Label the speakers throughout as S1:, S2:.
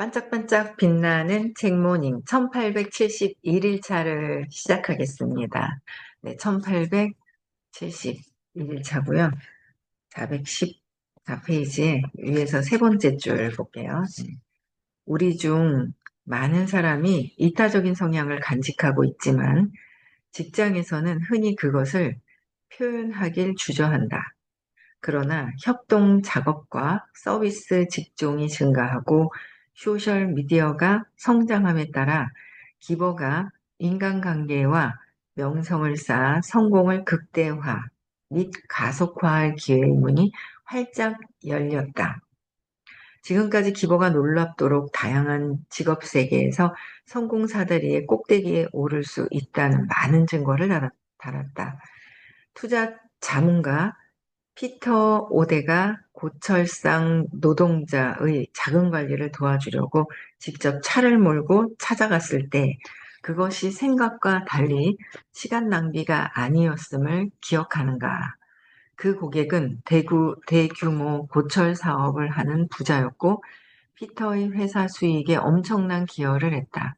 S1: 반짝반짝 빛나는 책모닝 1871일차를 시작하겠습니다. 네, 1871일차고요. 414페이지에 위에서 세 번째 줄 볼게요. 네. 우리 중 많은 사람이 이타적인 성향을 간직하고 있지만 직장에서는 흔히 그것을 표현하길 주저한다. 그러나 협동 작업과 서비스 직종이 증가하고 소셜 미디어가 성장함에 따라 기버가 인간관계와 명성을 쌓아 성공을 극대화 및 가속화할 기회의 문이 활짝 열렸다. 지금까지 기버가 놀랍도록 다양한 직업 세계에서 성공 사다리의 꼭대기에 오를 수 있다는 많은 증거를 달았다. 투자 자문가 피터 오데가 고철상 노동자의 자금 관리를 도와주려고 직접 차를 몰고 찾아갔을 때 그것이 생각과 달리 시간 낭비가 아니었음을 기억하는가. 그 고객은 대구, 대규모 고철 사업을 하는 부자였고 피터의 회사 수익에 엄청난 기여를 했다.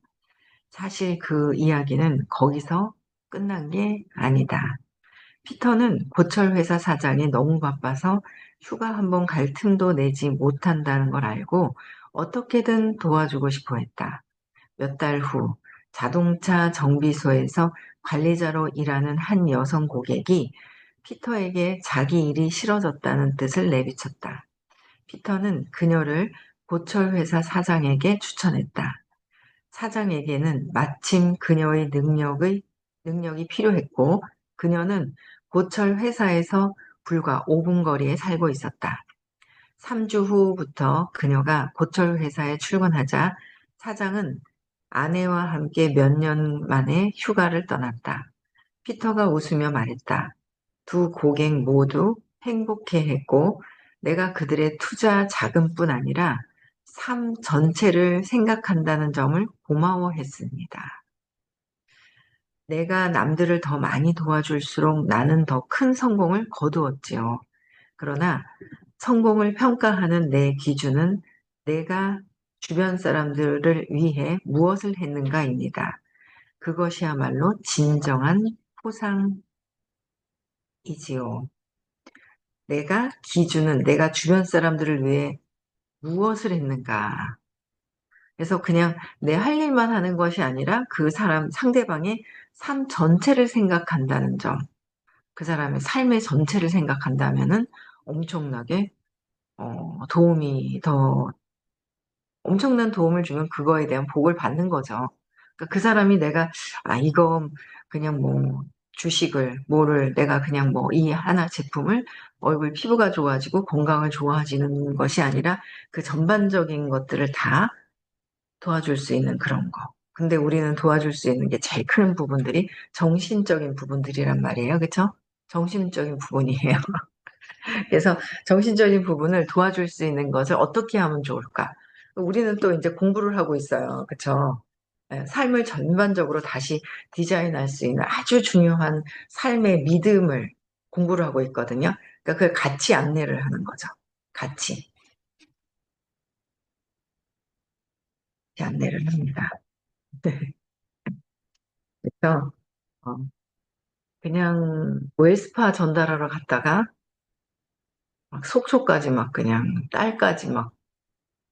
S1: 사실 그 이야기는 거기서 끝난 게 아니다. 피터는 고철 회사 사장이 너무 바빠서 휴가 한번 갈 틈도 내지 못한다는 걸 알고 어떻게든 도와주고 싶어 했다. 몇 달 후 자동차 정비소에서 관리자로 일하는 한 여성 고객이 피터에게 자기 일이 싫어졌다는 뜻을 내비쳤다. 피터는 그녀를 고철 회사 사장에게 추천했다. 사장에게는 마침 그녀의 능력의 능력이 필요했고 그녀는 고철 회사에서 불과 5분 거리에 살고 있었다. 3주 후부터 그녀가 고철 회사에 출근하자 사장은 아내와 함께 몇 년 만에 휴가를 떠났다. 피터가 웃으며 말했다. 두 고객 모두 행복해 했고 내가 그들의 투자 자금뿐 아니라 삶 전체를 생각한다는 점을 고마워했습니다. 내가 남들을 더 많이 도와줄수록 나는 더 큰 성공을 거두었지요. 그러나 성공을 평가하는 내 기준은 내가 주변 사람들을 위해 무엇을 했는가입니다. 그것이야말로 진정한 포상이지요. 내가 기준은 내가 주변 사람들을 위해 무엇을 했는가. 그래서 그냥 내 할 일만 하는 것이 아니라 그 사람 상대방의 삶 전체를 생각한다는 점, 그 사람의 삶의 전체를 생각한다면은 엄청나게 어, 도움이 더 엄청난 도움을 주면 그거에 대한 복을 받는 거죠. 그러니까 그 사람이 내가 아 이거 그냥 뭐 주식을 뭐를 내가 그냥 뭐 이 하나 제품을 얼굴 피부가 좋아지고 건강을 좋아지는 것이 아니라 그 전반적인 것들을 다 도와줄 수 있는 그런 거. 근데 우리는 도와줄 수 있는 게 제일 큰 부분들이 정신적인 부분들이란 말이에요. 그쵸? 정신적인 부분이에요. 그래서 정신적인 부분을 도와줄 수 있는 것을 어떻게 하면 좋을까? 우리는 또 이제 공부를 하고 있어요. 그쵸? 예, 삶을 전반적으로 다시 디자인할 수 있는 아주 중요한 삶의 믿음을 공부를 하고 있거든요. 그러니까 그걸 같이 안내를 하는 거죠. 같이. 안내를 합니다. 네. 그래서 어, 그냥 웰스파 전달하러 갔다가 막 속초까지 막 그냥 딸까지 막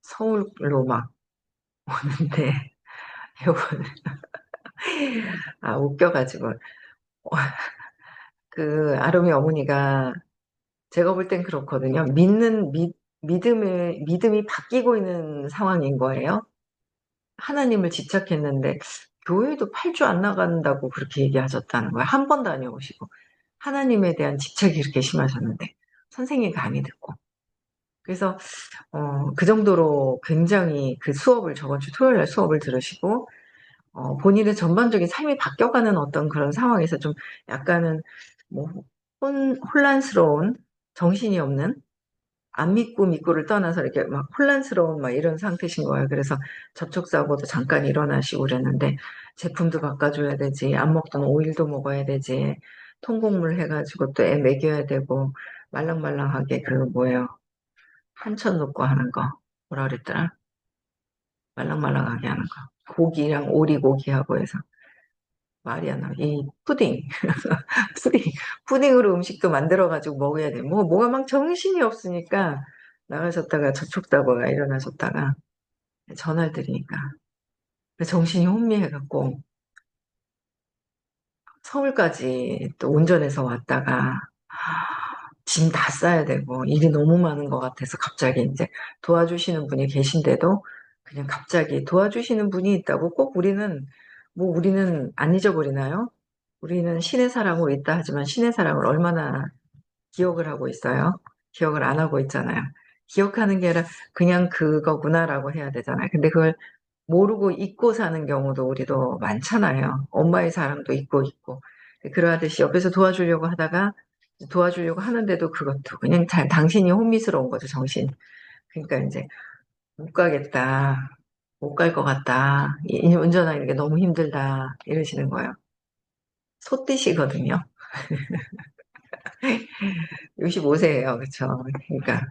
S1: 서울로 막 오는데 요거는 아 웃겨가지고 그 아름이 어머니가 제가 볼 땐 그렇거든요. 믿는 믿, 믿음을 믿음이 바뀌고 있는 상황인 거예요. 하나님을 집착했는데 교회도 8주 안 나간다고 그렇게 얘기하셨다는 거예요. 한 번 다녀오시고 하나님에 대한 집착이 그렇게 심하셨는데 선생님 강의 듣고 그래서 어, 그 정도로 굉장히 그 수업을 저번 주 토요일 날 수업을 들으시고 어, 본인의 전반적인 삶이 바뀌어가는 어떤 그런 상황에서 좀 약간은 뭐 혼, 혼란스러운 정신이 없는 안 믿고 믿고를 떠나서 이렇게 막 혼란스러운 막 이런 상태신 거예요. 그래서 접촉 사고도 잠깐 일어나시고 그랬는데 제품도 바꿔줘야 되지, 안 먹던 오일도 먹어야 되지, 통곡물 해가지고 또 애 먹여야 되고 말랑말랑하게 그 뭐예요. 한천 놓고 하는 거 뭐라 그랬더라? 말랑말랑하게 하는 거. 고기랑 오리고기하고 해서. 말이 안 나와. 이 푸딩. 푸딩. 푸딩으로 음식도 만들어가지고 먹어야 돼. 뭐, 뭐가 막 정신이 없으니까 나가셨다가 저쪽 다보가 일어나셨다가 전화를 드리니까. 정신이 혼미해갖고 서울까지 또 운전해서 왔다가 짐 다 싸야 되고 일이 너무 많은 것 같아서 갑자기 이제 도와주시는 분이 계신데도 그냥 갑자기 도와주시는 분이 있다고 꼭 우리는 뭐 우리는 안 잊어버리나요? 우리는 신의 사랑으로 있다 하지만 신의 사랑을 얼마나 기억을 하고 있어요? 기억을 안 하고 있잖아요. 기억하는 게 아니라 그냥 그거구나라고 해야 되잖아요. 근데 그걸 모르고 잊고 사는 경우도 우리도 많잖아요. 엄마의 사랑도 잊고 있고. 그러하듯이 옆에서 도와주려고 하다가 도와주려고 하는데도 그것도 그냥 잘 당신이 혼미스러운 거죠, 정신. 그러니까 이제 못 가겠다. 못 갈 것 같다. 이- 운전하는 게 너무 힘들다. 이러시는 거예요. 소띠시거든요. 65세예요. 그쵸? 그러니까.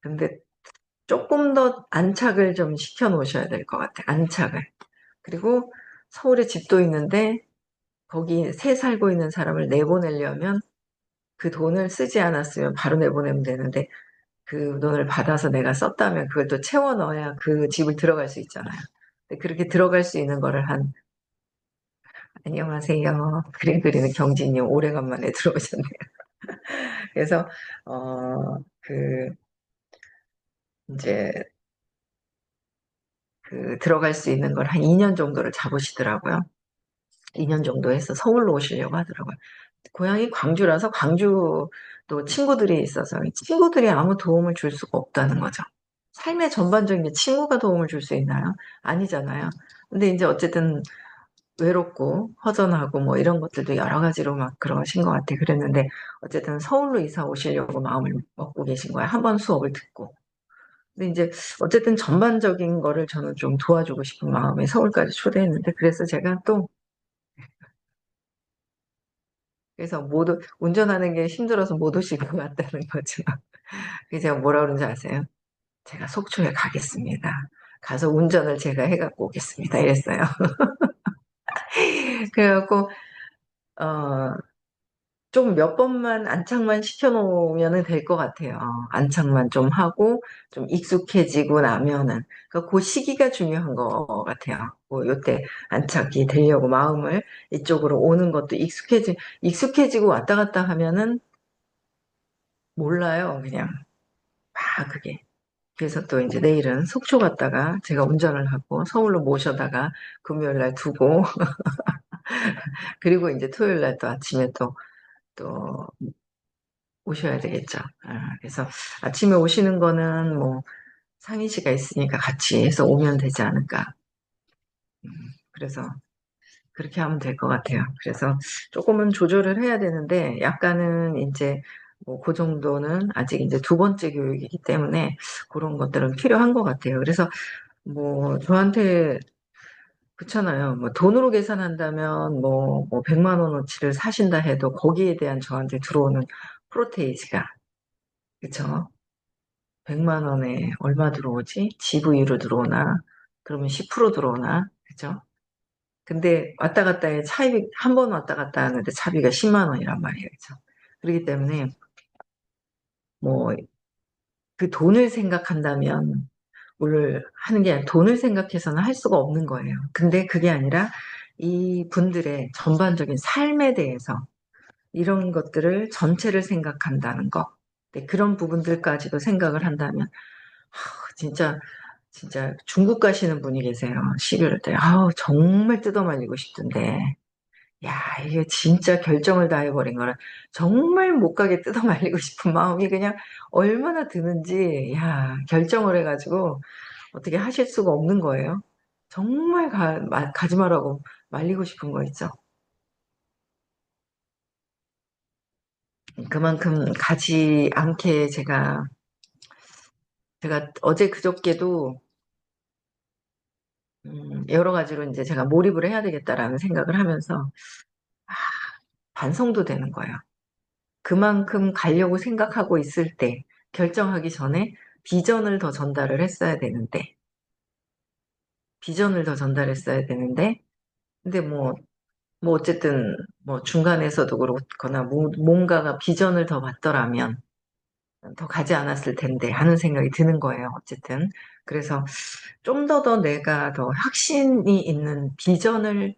S1: 근데 조금 더 안착을 좀 시켜 놓으셔야 될 것 같아요. 안착을. 그리고 서울에 집도 있는데 거기 새 살고 있는 사람을 내보내려면 그 돈을 쓰지 않았으면 바로 내보내면 되는데 그 돈을 받아서 내가 썼다면 그걸 또 채워 넣어야 그 집을 들어갈 수 있잖아요. 그렇게 들어갈 수 있는 거를 한 안녕하세요. 그림 그리는 경진님 오래간만에 들어오셨네요. 그래서 어 그 이제 그 들어갈 수 있는 걸 한 2년 정도를 잡으시더라고요. 2년 정도 해서 서울로 오시려고 하더라고요. 고향이 광주라서 광주도 친구들이 있어서 친구들이 아무 도움을 줄 수가 없다는 거죠. 삶의 전반적인 게 친구가 도움을 줄 수 있나요? 아니잖아요. 근데 이제 어쨌든 외롭고 허전하고 뭐 이런 것들도 여러 가지로 막 그러신 것 같아. 그랬는데 어쨌든 서울로 이사 오시려고 마음을 먹고 계신 거야. 한 번 수업을 듣고. 근데 이제 어쨌든 전반적인 거를 저는 좀 도와주고 싶은 마음에 서울까지 초대했는데 그래서 제가 또 그래서 못, 오- 운전하는 게 힘들어서 못 오실 것 같다는 거죠. 그래서 제가 뭐라 그런지 아세요? 제가 속초에 가겠습니다. 가서 운전을 제가 해갖고 오겠습니다. 이랬어요. 그래갖고, 어, 좀 몇 번만 안착만 시켜놓으면 될 것 같아요. 안착만 좀 하고, 좀 익숙해지고 나면은. 그러니까 그 시기가 중요한 것 같아요. 뭐, 요때 안착이 되려고 마음을 이쪽으로 오는 것도 익숙해지, 익숙해지고 왔다 갔다 하면은 몰라요. 그냥. 막 그게. 그래서 또 이제 내일은 속초 갔다가 제가 운전을 하고 서울로 모셔다가 금요일 날 두고 그리고 이제 토요일 날 또 아침에 또, 또 오셔야 되겠죠. 아, 그래서 아침에 오시는 거는 뭐 상희 씨가 있으니까 같이 해서 오면 되지 않을까. 음, 그래서 그렇게 하면 될 것 같아요. 그래서 조금은 조절을 해야 되는데 약간은 이제 뭐 그 정도는 아직 이제 두 번째 교육이기 때문에 그런 것들은 필요한 것 같아요. 그래서 뭐 저한테 그렇잖아요. 뭐 돈으로 계산한다면 뭐, 뭐 100만 원어치를 사신다 해도 거기에 대한 저한테 들어오는 프로테이지가 그쵸? 100만 원에 얼마 들어오지? GV로 들어오나? 그러면 10% 들어오나? 그죠? 근데 왔다 갔다 해 차입이 한번 왔다 갔다 하는데 차비가 10만 원이란 말이에요. 그죠? 그렇기 때문에 뭐 그 돈을 생각한다면 뭘 하는 게 아니라 돈을 생각해서는 할 수가 없는 거예요. 근데 그게 아니라 이 분들의 전반적인 삶에 대해서 이런 것들을 전체를 생각한다는 거. 네, 그런 부분들까지도 생각을 한다면 하, 진짜 진짜 중국 가시는 분이 계세요. 11월 때. 아우 정말 뜯어말리고 싶던데. 야, 이게 진짜 결정을 다 해버린 거라 정말 못 가게 뜯어 말리고 싶은 마음이 그냥 얼마나 드는지, 야, 결정을 해가지고 어떻게 하실 수가 없는 거예요. 정말 가, 마- 가지 말라고 말리고 싶은 거 있죠. 그만큼 가지 않게 제가, 제가 어제 그저께도 음, 여러 가지로 이제 제가 몰입을 해야 되겠다라는 생각을 하면서 아, 반성도 되는 거예요. 그만큼 가려고 생각하고 있을 때, 결정하기 전에 비전을 더 전달을 했어야 되는데, 비전을 더 전달했어야 되는데, 근데 뭐, 뭐 어쨌든 뭐 중간에서도 그렇거나 뭐- 뭔가가 비전을 더 받더라면 더 가지 않았을 텐데 하는 생각이 드는 거예요. 어쨌든. 그래서 좀 더 더 내가 더 확신이 있는 비전을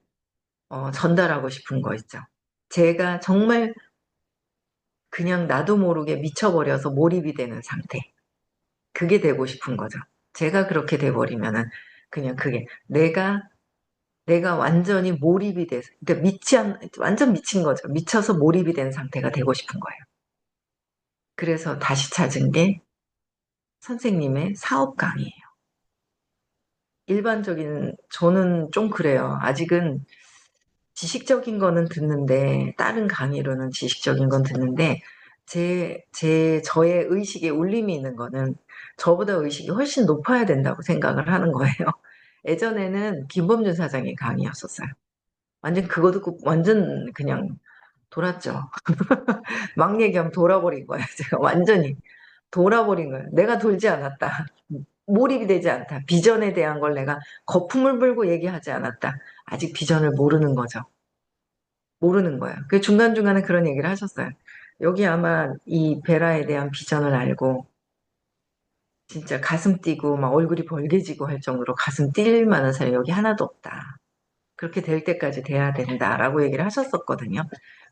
S1: 어, 전달하고 싶은 거 있죠. 제가 정말 그냥 나도 모르게 미쳐버려서 몰입이 되는 상태. 그게 되고 싶은 거죠. 제가 그렇게 돼버리면은 그냥 그게 내가 내가 완전히 몰입이 돼서 그러니까 미치 않 완전 미친 거죠. 미쳐서 몰입이 된 상태가 되고 싶은 거예요. 그래서 다시 찾은 게 선생님의 사업 강의예요. 일반적인 저는 좀 그래요. 아직은 지식적인 거는 듣는데 다른 강의로는 지식적인 건 듣는데 제, 제, 저의 의식에 울림이 있는 거는 저보다 의식이 훨씬 높아야 된다고 생각을 하는 거예요. 예전에는 김범준 사장의 강의였었어요. 완전 그거 듣고 완전 그냥 돌았죠. 막 얘기하면 돌아버린 거예요. 제가 완전히 돌아버린 거예요. 내가 돌지 않았다. 몰입이 되지 않다. 비전에 대한 걸 내가 거품을 불고 얘기하지 않았다. 아직 비전을 모르는 거죠. 모르는 거예요. 그 중간중간에 그런 얘기를 하셨어요. 여기 아마 이 베라에 대한 비전을 알고 진짜 가슴 뛰고 막 얼굴이 벌개지고 할 정도로 가슴 뛸 만한 사람이 여기 하나도 없다. 그렇게 될 때까지 돼야 된다라고 얘기를 하셨었거든요.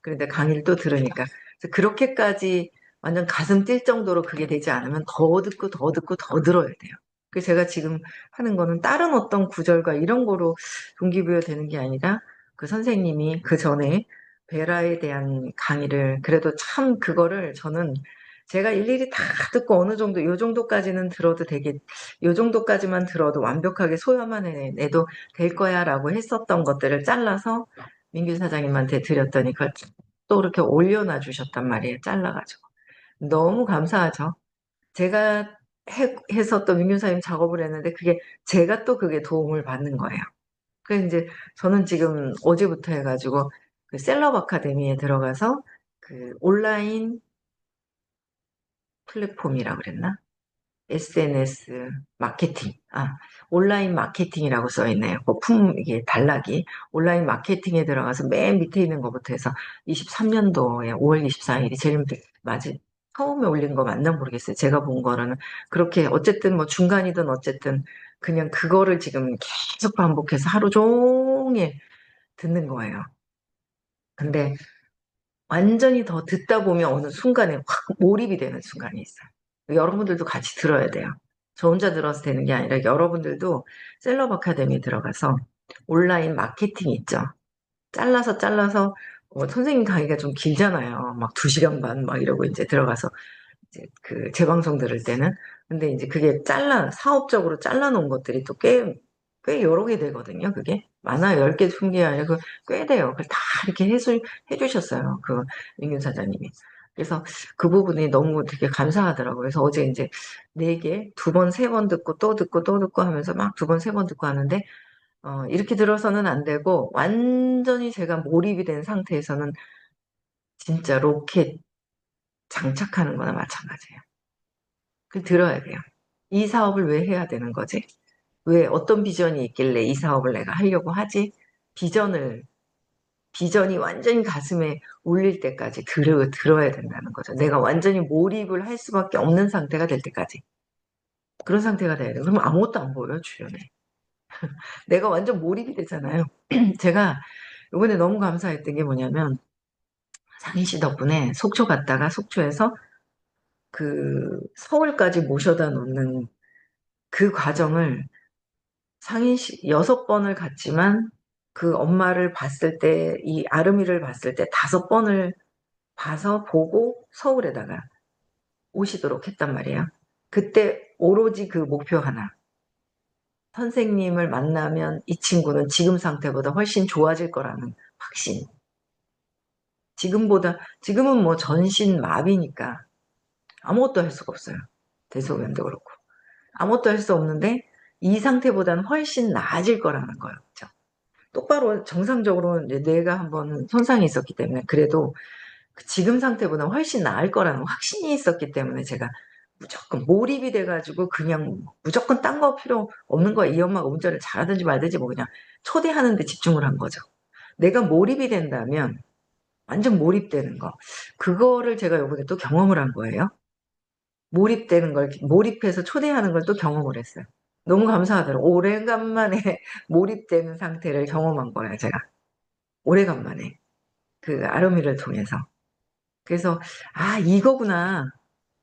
S1: 그런데 강의를 또 들으니까 그렇게까지 완전 가슴 뛸 정도로 그게 되지 않으면 더 듣고 더 듣고 더 들어야 돼요. 그래서 제가 지금 하는 거는 다른 어떤 구절과 이런 거로 동기부여 되는 게 아니라 그 선생님이 그 전에 베라에 대한 강의를 그래도 참 그거를 저는 제가 일일이 다 듣고 어느 정도 요 정도까지는 들어도 되게 요 정도까지만 들어도 완벽하게 소화만 해내도 될 거야 라고 했었던 것들을 잘라서 민규 사장님한테 드렸더니 그걸 또 이렇게 올려놔 주셨단 말이에요. 잘라가지고. 너무 감사하죠. 제가 해, 해서 또 민규 사장님 작업을 했는데 그게 제가 또 그게 도움을 받는 거예요. 그래서 이제 저는 지금 어제부터 해가지고 그 셀럽 아카데미에 들어가서 그 온라인 플랫폼이라 그랬나? SNS 마케팅, 아, 온라인 마케팅이라고 써 있네요. 거품, 이게 단락이. 온라인 마케팅에 들어가서 맨 밑에 있는 것부터 해서 23년도에 5월 24일이 제일 맞을, 처음에 올린 거 맞나 모르겠어요. 제가 본 거로는. 그렇게, 어쨌든 뭐 중간이든 어쨌든 그냥 그거를 지금 계속 반복해서 하루 종일 듣는 거예요. 근데 완전히 더 듣다 보면 어느 순간에 확 몰입이 되는 순간이 있어요. 여러분들도 같이 들어야 돼요. 저 혼자 들어서 되는 게 아니라 여러분들도 셀럽 아카데미 들어가서 온라인 마케팅 있죠. 잘라서 잘라서 어, 선생님 강의가 좀 길잖아요. 막두 시간 반 막 이러고 이제 들어가서 이제 그 재방송 들을 때는 근데 이제 그게 잘라 사업적으로 잘라 놓은 것들이 또 꽤 꽤 여러 개 되거든요. 그게 많아요. 10개, 20개 아니라 그꽤 돼요. 그걸 다 이렇게 해줄 해주셨어요. 그 민균 사장님이. 그래서 그 부분이 너무 되게 감사하더라고요. 그래서 어제 이제 네 개, 두 번, 세 번 듣고 또 듣고 또 듣고 하면서 막 두 번, 세 번 듣고 하는데, 어, 이렇게 들어서는 안 되고, 완전히 제가 몰입이 된 상태에서는 진짜 로켓 장착하는 거나 마찬가지예요. 그 들어야 돼요. 이 사업을 왜 해야 되는 거지? 왜 어떤 비전이 있길래 이 사업을 내가 하려고 하지? 비전을 비전이 완전히 가슴에 울릴 때까지 들어, 들어야 된다는 거죠. 내가 완전히 몰입을 할 수밖에 없는 상태가 될 때까지. 그런 상태가 돼야 돼요. 그러면 아무것도 안 보여요, 주변에. 내가 완전 몰입이 되잖아요. 제가 이번에 너무 감사했던 게 뭐냐면, 상희 씨 덕분에 속초 갔다가 속초에서 그 서울까지 모셔다 놓는 그 과정을 상희 씨 여섯 번을 갔지만 그 엄마를 봤을 때, 이 아름이를 봤을 때 다섯 번을 봐서 보고 서울에다가 오시도록 했단 말이에요. 그때 오로지 그 목표 하나. 선생님을 만나면 이 친구는 지금 상태보다 훨씬 좋아질 거라는 확신. 지금보다, 지금은 뭐 전신 마비니까 아무것도 할 수가 없어요. 대소변도 그렇고. 아무것도 할 수 없는데 이 상태보다는 훨씬 나아질 거라는 거예요. 그렇죠? 똑바로 정상적으로 뇌가 한번 손상이 있었기 때문에 그래도 그 지금 상태보다 훨씬 나을 거라는 확신이 있었기 때문에 제가 무조건 몰입이 돼가지고 그냥 무조건 딴 거 필요 없는 거야. 이 엄마가 운전을 잘하든지 말든지 뭐 그냥 초대하는 데 집중을 한 거죠. 내가 몰입이 된다면 완전 몰입되는 거. 그거를 제가 요번에 또 경험을 한 거예요. 몰입되는 걸, 몰입해서 초대하는 걸 또 경험을 했어요. 너무 감사하더라고요. 오래간만에 몰입되는 상태를 경험한 거예요, 제가. 오래간만에. 그 아르미를 통해서. 그래서, 아, 이거구나.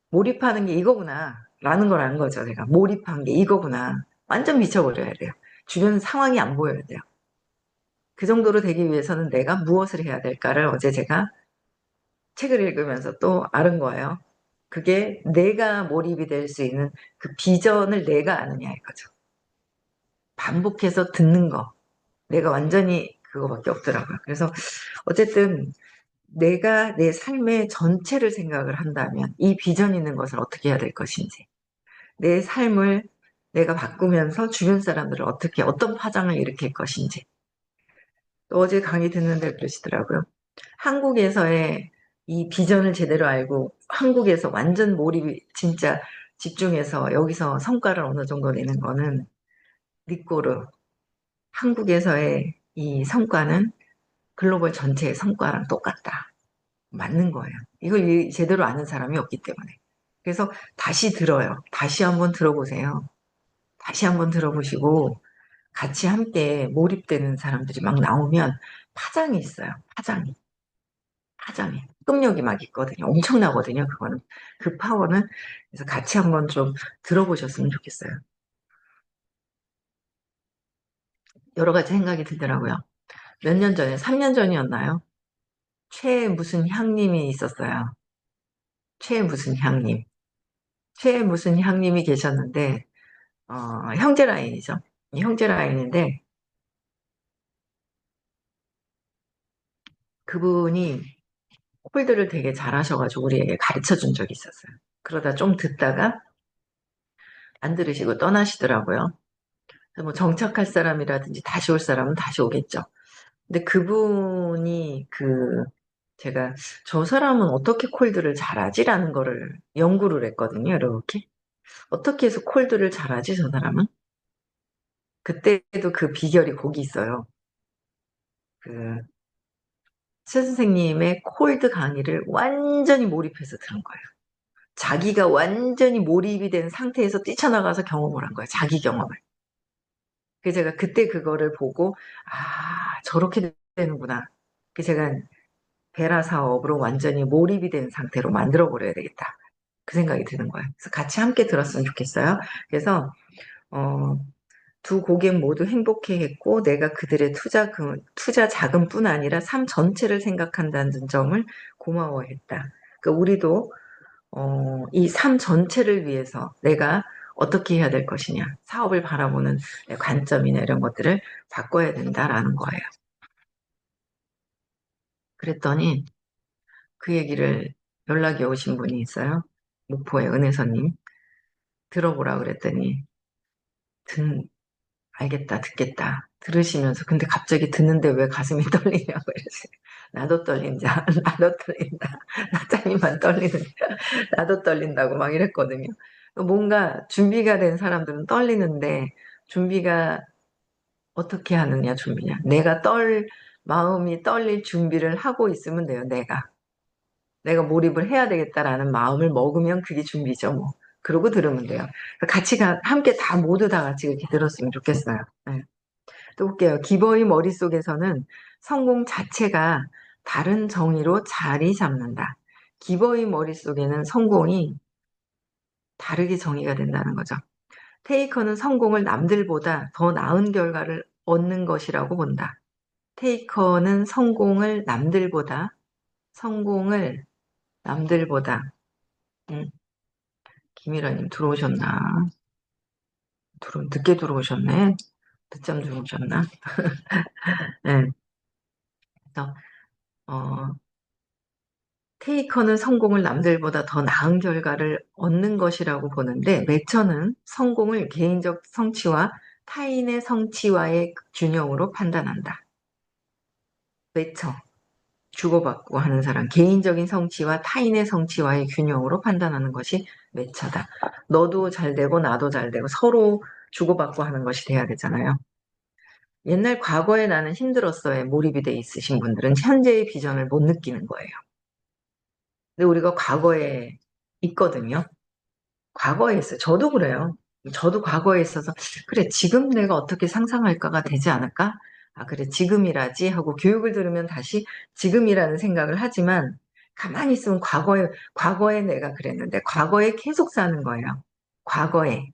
S1: 몰입하는 게 이거구나. 라는 걸안 거죠, 제가. 몰입한 게 이거구나. 완전 미쳐버려야 돼요. 주변 상황이 안 보여야 돼요. 그 정도로 되기 위해서는 내가 무엇을 해야 될까를 어제 제가 책을 읽으면서 또 알은 거예요. 그게 내가 몰입이 될 수 있는 그 비전을 내가 아느냐 이거죠. 반복해서 듣는 거. 내가 완전히 그거밖에 없더라고요. 그래서 어쨌든 내가 내 삶의 전체를 생각을 한다면 이 비전 있는 것을 어떻게 해야 될 것인지 내 삶을 내가 바꾸면서 주변 사람들을 어떻게 어떤 파장을 일으킬 것인지 또 어제 강의 듣는데 그러시더라고요. 한국에서의 이 비전을 제대로 알고 한국에서 완전 몰입이 진짜 집중해서 여기서 성과를 어느 정도 내는 거는 니꼬르 한국에서의 이 성과는 글로벌 전체의 성과랑 똑같다. 맞는 거예요. 이걸 제대로 아는 사람이 없기 때문에. 그래서 다시 들어요. 다시 한번 들어보세요. 다시 한번 들어보시고 같이 함께 몰입되는 사람들이 막 나오면 파장이 있어요. 파장이. 파장이. 흡력이 막 있거든요. 엄청나거든요. 그거는. 그 파워는. 그래서 같이 한번 좀 들어보셨으면 좋겠어요. 여러 가지 생각이 들더라고요. 몇 년 전에, 3년 전이었나요? 최 무슨 향님이 있었어요. 최 무슨 향님. 최 무슨 향님이 계셨는데, 어, 형제 라인이죠. 형제 라인인데, 그분이 홀드를 되게 잘하셔가지고 우리에게 가르쳐 준 적이 있었어요. 그러다 좀 듣다가 안 들으시고 떠나시더라고요. 뭐 정착할 사람이라든지 다시 올 사람은 다시 오겠죠. 근데 그분이 그 제가 저 사람은 어떻게 콜드를 잘하지라는 거를 연구를 했거든요. 이렇게 어떻게 해서 콜드를 잘하지 저 사람은? 그때도 그 비결이 거기 있어요. 그 최 선생님의 콜드 강의를 완전히 몰입해서 들은 거예요. 자기가 완전히 몰입이 된 상태에서 뛰쳐나가서 경험을 한 거예요. 자기 경험을. 그래서 제가 그때 그거를 보고 아 저렇게 되는구나. 그래서 제가 베라 사업으로 완전히 몰입이 된 상태로 만들어 버려야 되겠다. 그 생각이 드는 거예요. 그래서 같이 함께 들었으면 좋겠어요. 그래서 어, 두 고객 모두 행복해했고 내가 그들의 투자 금, 투자 자금뿐 아니라 삶 전체를 생각한다는 점을 고마워했다. 그러니까 우리도 어, 이 삶 전체를 위해서 내가 어떻게 해야 될 것이냐, 사업을 바라보는 관점이나 이런 것들을 바꿔야 된다라는 거예요. 그랬더니 그 얘기를 연락이 오신 분이 있어요. 목포의 은혜선님. 들어보라 그랬더니 듣, 알겠다, 듣겠다. 들으시면서 근데 갑자기 듣는데 왜 가슴이 떨리냐고 이러세요. 나도 떨린다, 나도 떨린다. 나장님만 떨리는 나도 떨린다고 막 이랬거든요. 뭔가 준비가 된 사람들은 떨리는데 준비가 어떻게 하느냐 준비냐. 내가 떨 마음이 떨릴 준비를 하고 있으면 돼요. 내가. 내가 몰입을 해야 되겠다라는 마음을 먹으면 그게 준비죠. 뭐. 그러고 들으면 돼요. 같이 가, 함께 다 모두 다 같이 이렇게 들었으면 좋겠어요. 네. 또 볼게요. 기버의 머릿속에서는 성공 자체가 다른 정의로 자리 잡는다. 기버의 머릿속에는 성공이 다르게 정의가 된다는 거죠. 테이커는 성공을 남들보다 더 나은 결과를 얻는 것이라고 본다. 테이커는 성공을 남들보다 성공을 남들보다 음, 김일아님 들어오셨나? 들어, 늦게 들어오셨네. 늦잠 들어오셨나? 네. 어, 테이커는 성공을 남들보다 더 나은 결과를 얻는 것이라고 보는데, 매처는 성공을 개인적 성취와 타인의 성취와의 균형으로 판단한다. 매처. 주고받고 하는 사람, 개인적인 성취와 타인의 성취와의 균형으로 판단하는 것이 매처다. 너도 잘 되고 나도 잘 되고 서로 주고받고 하는 것이 돼야 되잖아요. 옛날 과거에 나는 힘들었어에 몰입이 돼 있으신 분들은 현재의 비전을 못 느끼는 거예요. 근데 우리가 과거에 있거든요. 과거에 있어요. 저도 그래요. 저도 과거에 있어서 그래 지금 내가 어떻게 상상할까가 되지 않을까? 아 그래 지금이라지 하고 교육을 들으면 다시 지금이라는 생각을 하지만 가만히 있으면 과거에 과거에 내가 그랬는데 과거에 계속 사는 거예요. 과거에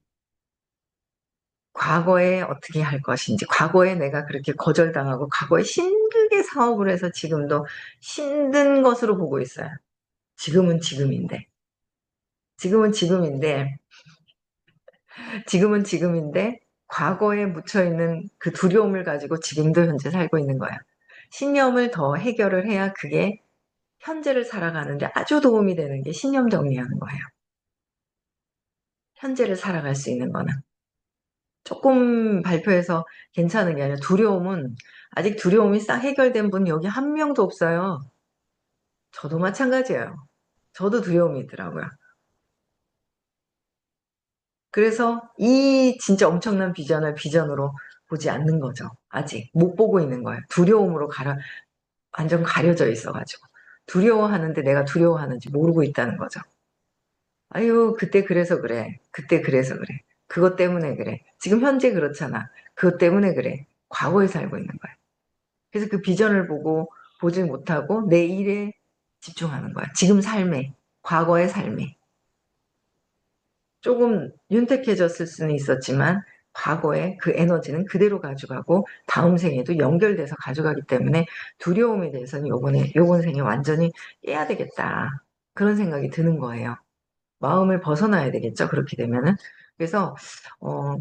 S1: 과거에 어떻게 할 것인지 과거에 내가 그렇게 거절당하고 과거에 힘들게 사업을 해서 지금도 힘든 것으로 보고 있어요. 지금은 지금인데 지금은 지금인데 지금은 지금인데 과거에 묻혀있는 그 두려움을 가지고 지금도 현재 살고 있는 거야. 신념을 더 해결을 해야 그게 현재를 살아가는데 아주 도움이 되는 게 신념 정리하는 거예요. 현재를 살아갈 수 있는 거는. 조금 발표해서 괜찮은 게 아니라 두려움은 아직 두려움이 싹 해결된 분 여기 한 명도 없어요. 저도 마찬가지예요. 저도 두려움이 있더라고요. 그래서 이 진짜 엄청난 비전을 비전으로 보지 않는 거죠. 아직 못 보고 있는 거예요. 두려움으로 가려 완전 가려져 있어가지고 두려워하는데 내가 두려워하는지 모르고 있다는 거죠. 아유 그때 그래서 그래. 그때 그래서 그래. 그것 때문에 그래. 지금 현재 그렇잖아. 그것 때문에 그래. 과거에 살고 있는 거야. 그래서 그 비전을 보고 보지 못하고 내 일에 집중하는 거야. 지금 삶에, 과거의 삶에. 조금 윤택해졌을 수는 있었지만 과거에 그 에너지는 그대로 가져가고 다음 생에도 연결돼서 가져가기 때문에 두려움에 대해서는 요번에 요번 생에 완전히 깨야 되겠다 그런 생각이 드는 거예요. 마음을 벗어나야 되겠죠. 그렇게 되면은 그래서 어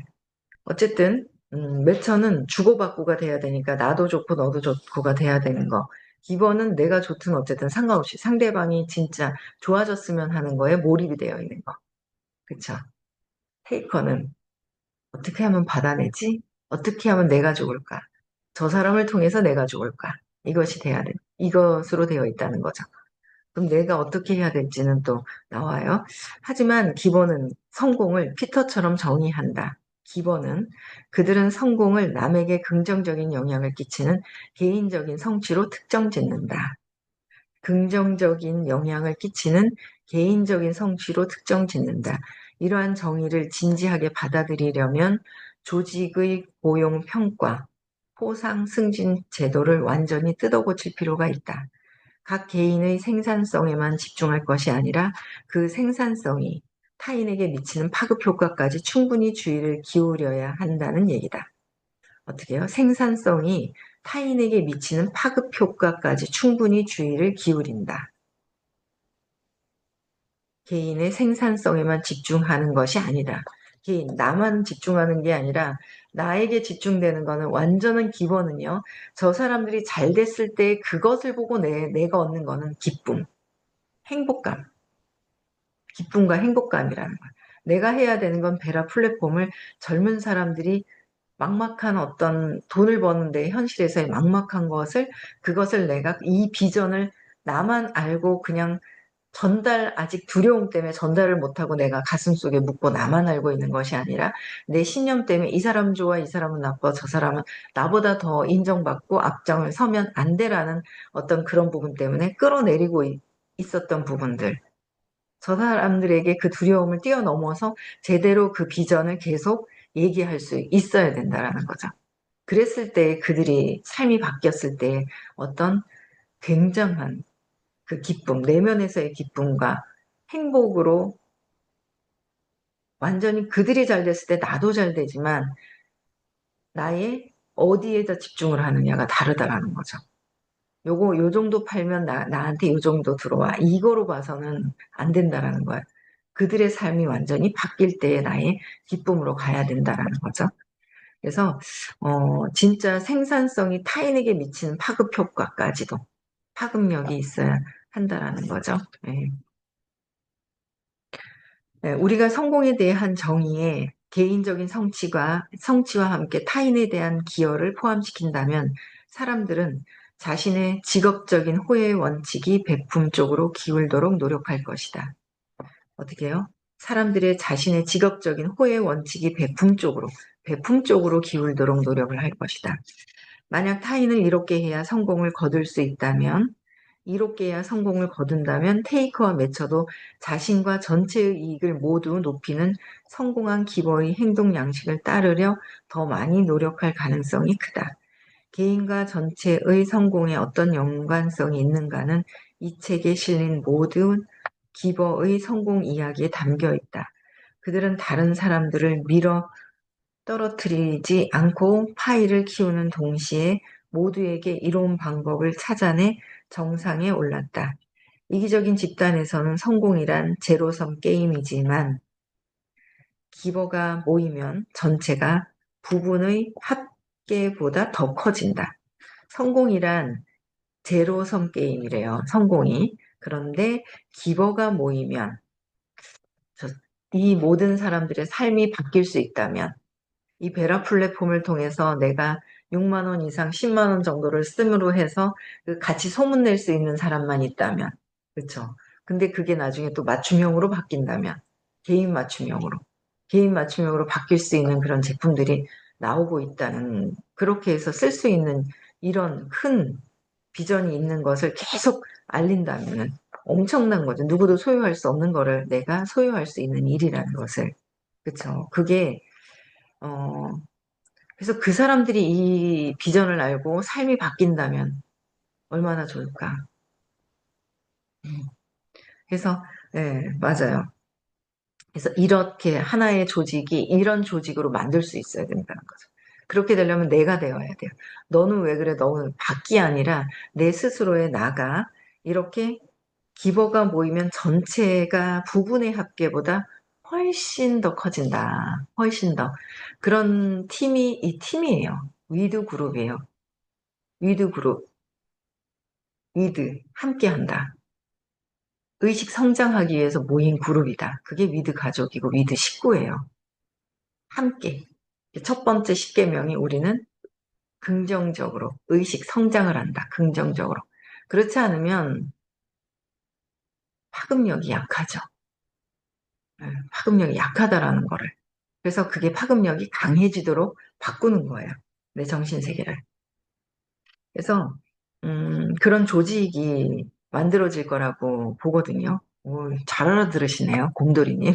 S1: 어쨌든 음, 매처는 주고받고가 돼야 되니까 나도 좋고 너도 좋고가 돼야 되는 거. 기본은 내가 좋든 어쨌든 상관없이 상대방이 진짜 좋아졌으면 하는 거에 몰입이 되어 있는 거. 그쵸? 테이커는 어떻게 하면 받아내지? 어떻게 하면 내가 좋을까? 저 사람을 통해서 내가 좋을까? 이것이 돼야 돼. 이것으로 되어 있다는 거죠. 그럼 내가 어떻게 해야 될지는 또 나와요. 하지만 기본은 성공을 피터처럼 정의한다. 기본은 그들은 성공을 남에게 긍정적인 영향을 끼치는 개인적인 성취로 특정 짓는다. 긍정적인 영향을 끼치는 개인적인 성취로 특정 짓는다. 이러한 정의를 진지하게 받아들이려면 조직의 고용 평가, 포상 승진 제도를 완전히 뜯어고칠 필요가 있다. 각 개인의 생산성에만 집중할 것이 아니라 그 생산성이 타인에게 미치는 파급 효과까지 충분히 주의를 기울여야 한다는 얘기다. 어떻게 해요? 생산성이 타인에게 미치는 파급 효과까지 충분히 주의를 기울인다. 개인의 생산성에만 집중하는 것이 아니다. 개인, 나만 집중하는 게 아니라 나에게 집중되는 거는 완전한 기본은요. 저 사람들이 잘 됐을 때 그것을 보고 내, 내가 얻는 거는 기쁨, 행복감. 기쁨과 행복감이라는 거야. 내가 해야 되는 건 베라 플랫폼을 젊은 사람들이 막막한 어떤 돈을 버는데 현실에서의 막막한 것을 그것을 내가 이 비전을 나만 알고 그냥 전달 아직 두려움 때문에 전달을 못하고 내가 가슴 속에 묻고 나만 알고 있는 것이 아니라 내 신념 때문에 이 사람 좋아 이 사람은 나빠 저 사람은 나보다 더 인정받고 앞장을 서면 안 돼라는 어떤 그런 부분 때문에 끌어내리고 있었던 부분들 저 사람들에게 그 두려움을 뛰어넘어서 제대로 그 비전을 계속 얘기할 수 있어야 된다라는 거죠. 그랬을 때 그들이 삶이 바뀌었을 때 어떤 굉장한 그 기쁨, 내면에서의 기쁨과 행복으로 완전히 그들이 잘 됐을 때 나도 잘 되지만 나의 어디에다 집중을 하느냐가 다르다라는 거죠. 요거 요 정도 팔면 나, 나한테 요 정도 들어와 이거로 봐서는 안 된다라는 거야. 그들의 삶이 완전히 바뀔 때에 나의 기쁨으로 가야 된다라는 거죠. 그래서 어, 진짜 생산성이 타인에게 미치는 파급 효과까지도 파급력이 있어야 한다라는 거죠. 네. 네, 우리가 성공에 대한 정의에 개인적인 성취가 성취와 함께 타인에 대한 기여를 포함시킨다면 사람들은 자신의 직업적인 호의 원칙이 베품 쪽으로 기울도록 노력할 것이다. 어떻게 해요? 사람들의 자신의 직업적인 호의 원칙이 베품 쪽으로, 베품 쪽으로 기울도록 노력을 할 것이다. 만약 타인을 이롭게 해야 성공을 거둘 수 있다면, 이롭게 해야 성공을 거둔다면 테이크와 매처도 자신과 전체의 이익을 모두 높이는 성공한 기버의 행동 양식을 따르려 더 많이 노력할 가능성이 크다. 개인과 전체의 성공에 어떤 연관성이 있는가는 이 책에 실린 모든 기버의 성공 이야기에 담겨 있다. 그들은 다른 사람들을 밀어 떨어뜨리지 않고 파이를 키우는 동시에 모두에게 이로운 방법을 찾아내 정상에 올랐다. 이기적인 집단에서는 성공이란 제로섬 게임이지만 기버가 모이면 전체가 부분의 합 계보다 더 커진다. 성공이란 제로섬 게임이래요. 성공이. 그런데 기버가 모이면 이 모든 사람들의 삶이 바뀔 수 있다면 이 베라 플랫폼을 통해서 내가 6만 원 이상 10만 원 정도를 씀으로 해서 그 같이 소문낼 수 있는 사람만 있다면 그렇죠. 근데 그게 나중에 또 맞춤형으로 바뀐다면 개인 맞춤형으로 개인 맞춤형으로 바뀔 수 있는 그런 제품들이 나오고 있다는 그렇게 해서 쓸 수 있는 이런 큰 비전이 있는 것을 계속 알린다면 엄청난 거죠. 누구도 소유할 수 없는 거를 내가 소유할 수 있는 일이라는 것을. 그쵸. 그게, 어, 그래서 그 사람들이 이 비전을 알고 삶이 바뀐다면 얼마나 좋을까. 음. 그래서, 네, 맞아요. 그래서 이렇게 하나의 조직이 이런 조직으로 만들 수 있어야 된다는 거죠. 그렇게 되려면 내가 되어야 돼요. 너는 왜 그래? 너는 밖이 아니라 내 스스로의 나가 이렇게 기버가 모이면 전체가 부분의 합계보다 훨씬 더 커진다. 훨씬 더. 그런 팀이 이 팀이에요. 위드 그룹이에요. 위드 그룹. 위드. 함께 한다. 의식 성장하기 위해서 모인 그룹이다. 그게 위드 가족이고 위드 식구예요. 함께. 첫 번째 10계명이 우리는 긍정적으로 의식 성장을 한다. 긍정적으로. 그렇지 않으면 파급력이 약하죠. 네, 파급력이 약하다라는 거를. 그래서 그게 파급력이 강해지도록 바꾸는 거예요. 내 정신 세계를. 그래서 음, 그런 조직이 만들어질 거라고 보거든요. 오, 잘 알아들으시네요, 곰돌이님.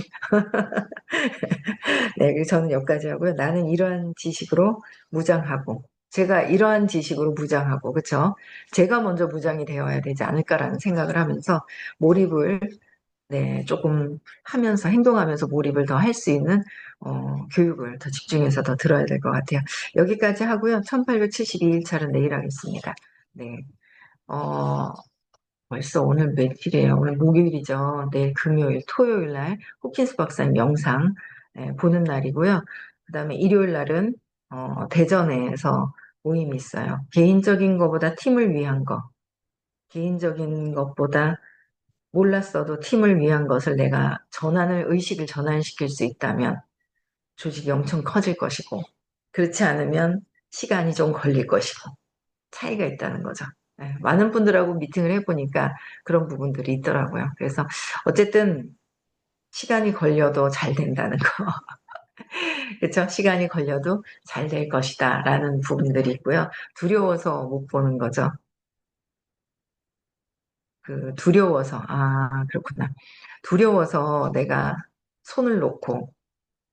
S1: 네, 저는 여기까지 하고요. 나는 이러한 지식으로 무장하고, 제가 이러한 지식으로 무장하고, 그쵸? 제가 먼저 무장이 되어야 되지 않을까라는 생각을 하면서 몰입을, 네, 조금 하면서, 행동하면서 몰입을 더 할 수 있는, 어, 교육을 더 집중해서 더 들어야 될 것 같아요. 여기까지 하고요. 1872일차는 내일 하겠습니다. 네. 어, 벌써 오늘 며칠이에요? 오늘 목요일이죠. 내일 금요일, 토요일 날 호킨스 박사님 영상 예, 보는 날이고요. 그 다음에 일요일 날은 어, 대전에서 모임이 있어요. 개인적인 것보다 팀을 위한 거. 개인적인 것보다 몰랐어도 팀을 위한 것을 내가 전환을, 의식을 전환시킬 수 있다면 조직이 엄청 커질 것이고, 그렇지 않으면 시간이 좀 걸릴 것이고, 차이가 있다는 거죠. 네, 많은 분들하고 미팅을 해보니까 그런 부분들이 있더라고요. 그래서 어쨌든 시간이 걸려도 잘 된다는 거. 그렇죠? 시간이 걸려도 잘 될 것이다 라는 부분들이 있고요. 두려워서 못 보는 거죠. 그 두려워서 아 그렇구나. 두려워서 내가 손을 놓고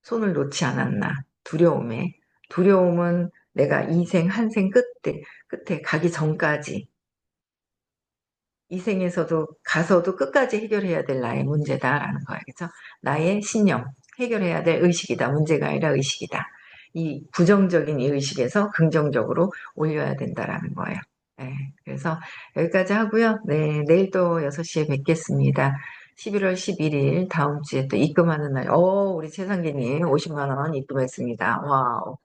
S1: 손을 놓지 않았나. 두려움에 두려움은 내가 이생 한 생 끝에 끝에 가기 전까지 이 생에서도 가서도 끝까지 해결해야 될 나의 문제다라는 거예요. 그렇죠? 나의 신념, 해결해야 될 의식이다. 문제가 아니라 의식이다. 이 부정적인 이 의식에서 긍정적으로 올려야 된다라는 거예요. 네, 그래서 여기까지 하고요. 네, 내일 또 6시에 뵙겠습니다. 11월 11일 다음 주에 또 입금하는 날. 어, 우리 최상기님 50만 원 입금했습니다. 와우.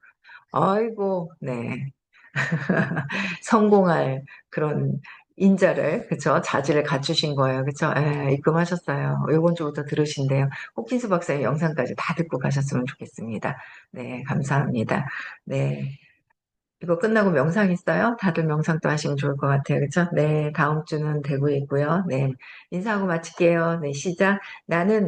S1: 아이고, 네. 성공할 그런 인자를 그쵸 자질을 갖추신 거예요 그쵸 에, 예, 입금하셨어요 이번 주부터 들으신대요 호킨스 박사의 영상까지 다 듣고 가셨으면 좋겠습니다 네 감사합니다 네 이거 끝나고 명상 있어요? 다들 명상 또 하시면 좋을 것 같아요. 그렇죠? 네, 다음 주는 대구에 있고요. 네, 인사하고 마칠게요. 네, 시작. 나는